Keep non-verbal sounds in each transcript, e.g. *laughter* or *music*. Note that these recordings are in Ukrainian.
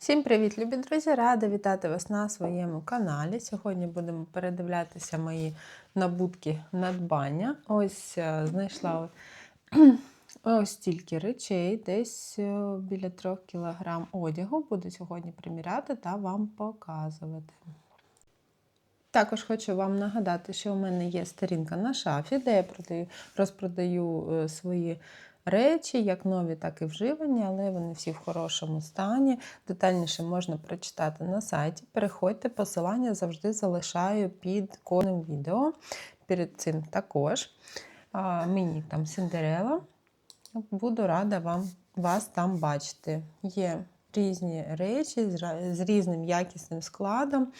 Всім привіт, любі друзі! Рада вітати вас на своєму каналі. Сьогодні будемо передивлятися мої набутки надбання. Ось е, знайшла *clears throat* ось стільки речей, десь е, біля 3 кг одягу. Буду сьогодні приміряти та вам показувати. Також хочу вам нагадати, що у мене є сторінка на шафі, де я продаю, розпродаю е, свої речі, як нові, так і вживані, але вони всі в хорошому стані. Детальніше можна прочитати на сайті. Переходьте, посилання завжди залишаю під кожним відео. Перед цим також. Мені там Сіндерела. Буду рада вам, вас там бачити. Є різні речі з різним якісним складом.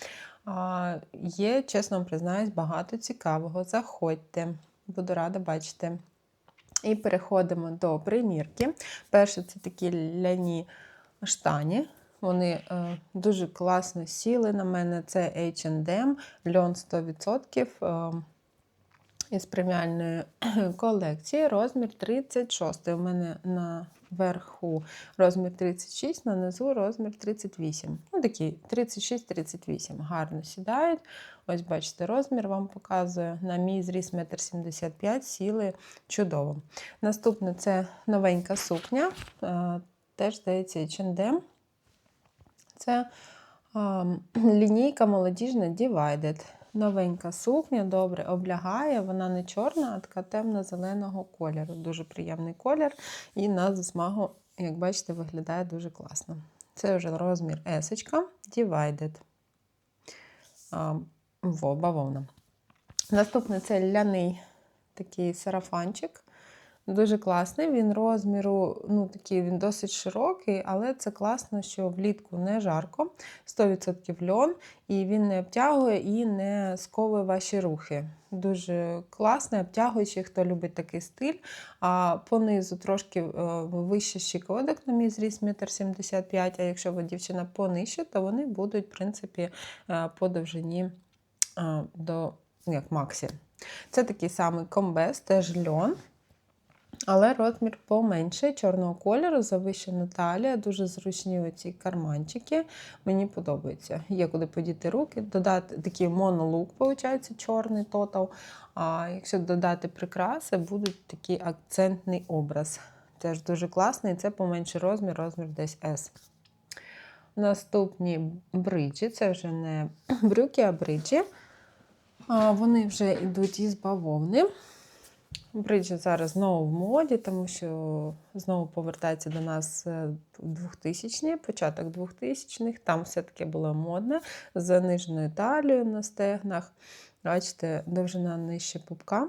Є, чесно признаюсь, багато цікавого. Заходьте, буду рада бачити. І переходимо до примірки. Перше, це такі ляні штані. Вони е, дуже класно сіли на мене. Це H&M, льон 100% е, із преміальної *clears throat* колекції. Розмір 36. У мене на верху розмір 36, на низу розмір 38. Ну, такі 36-38. Гарно сідають. Ось, бачите, розмір вам показує. На мій зріс 1,75 м сіли чудово. Наступне це новенька сукня. е, Теж здається H&M. Це а, *clears throat* лінійка молодіжна Divided. Новенька сукня, добре облягає, вона не чорна, а така темно-зеленого кольору. Дуже приємний колір. І на засмагу, як бачите, виглядає дуже класно. Це вже розмір S, Divided. Во, бавовна. Наступний це ляний такий сарафанчик. Дуже класний. Він розміру, ну такий він досить широкий, але це класно, що влітку не жарко, 100% льон, і він не обтягує і не сковує ваші рухи. Дуже класний, обтягуючий, хто любить такий стиль. А понизу трошки е, вище щиколоток, на мій зріс 1,75 м, а якщо ви дівчина понижче, то вони будуть, в принципі, е, по довжині е, до як Максі. Це такий самий комбез, теж льон. Але розмір поменший, чорного кольору, завищена талія, дуже зручні оці карманчики. Мені подобається. Є куди подіти руки, додати такий монолук, виходить, чорний тотал. А якщо додати прикраси, буде такий акцентний образ. Теж дуже класний, це поменший розмір, розмір десь S. Наступні бриджі, це вже не *clears throat* брюки, а бриджі. Вони вже йдуть із бавовни. Бриджі зараз знову в моді, тому що знову повертається до нас 2000-ні, початок 2000-х. Там все-таки було модне з заниженою талією на стегнах. Бачите, довжина нижче пупка,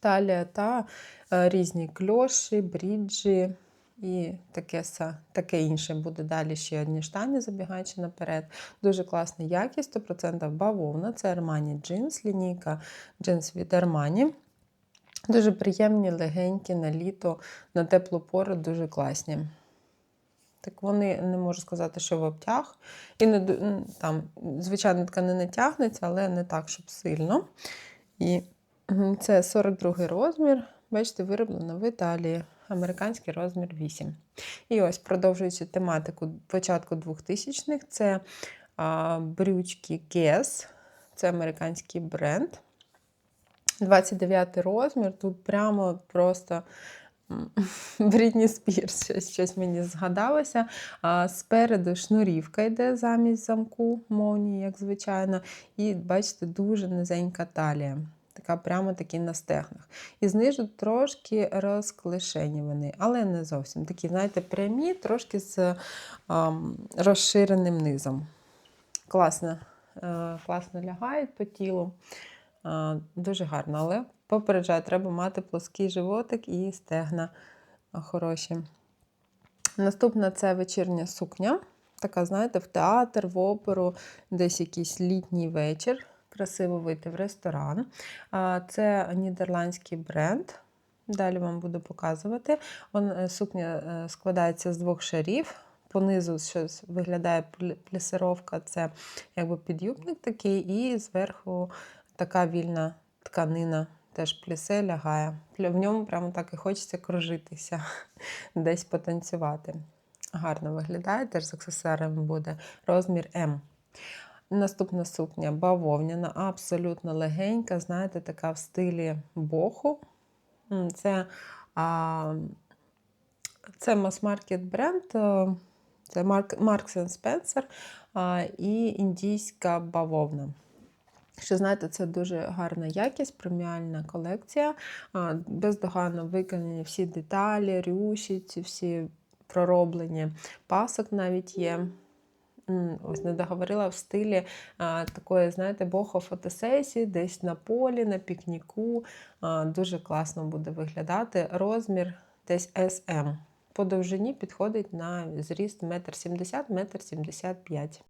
талія та е, різні кльоші, бріджі і таке, таке інше буде далі ще одні штані, забігаючи наперед. Дуже класна якість, 100% бавовна. Це Armani Jeans, лінійка джинс від Armani. Дуже приємні, легенькі на літо, на теплу пору дуже класні. Так вони не можу сказати, що в обтяг. І не, там, звичайно, тканина тягнеться, але не так, щоб сильно. І це 42 розмір. Бачите, вироблено в Італії. Американський розмір 8. І ось, продовжуючи тематику початку 2000-х, це а, брючки Guess. Це американський бренд. 29 розмір. Тут прямо просто *laughs* Брітні Спірс, щось, щось мені згадалося. А, спереду шнурівка йде замість замку, молнії, як звичайно. І бачите, дуже низенька талія. Така прямо такі на стегнах. І знизу трошки розклишені вони, але не зовсім. Такі, знаєте, прямі, трошки з ам, розширеним низом. Класно, е, класно лягають по тілу. Дуже гарно, але попереджаю, треба мати плоский животик і стегна хороші. Наступна це вечірня сукня. Така, знаєте, в театр, в оперу, десь якийсь літній вечір. Красиво вийти в ресторан. Це нідерландський бренд. Далі вам буду показувати. Он, е, сукня е, складається з двох шарів. Понизу щось виглядає плі- плісировка, це якби підюбник такий, і зверху така вільна тканина, теж плісе лягає. В ньому прямо так і хочеться кружитися, *laughs* десь потанцювати. Гарно виглядає, теж з аксесуарами буде. Розмір М. Наступна сукня бавовняна, абсолютно легенька, знаєте, така в стилі боху. Це, а, це мас-маркет бренд, е, це Marks Spencer а, і індійська бавовна. Що знаєте, це дуже гарна якість, преміальна колекція. Бездоганно виконані всі деталі, рюші, ці всі пророблені. Пасок навіть є. Ось не договорила в стилі а, такої, знаєте, бохо фотосесії, десь на полі, на пікніку. А, дуже класно буде виглядати. Розмір десь SM. По довжині підходить на зріст 1,70 м, 1,75 м.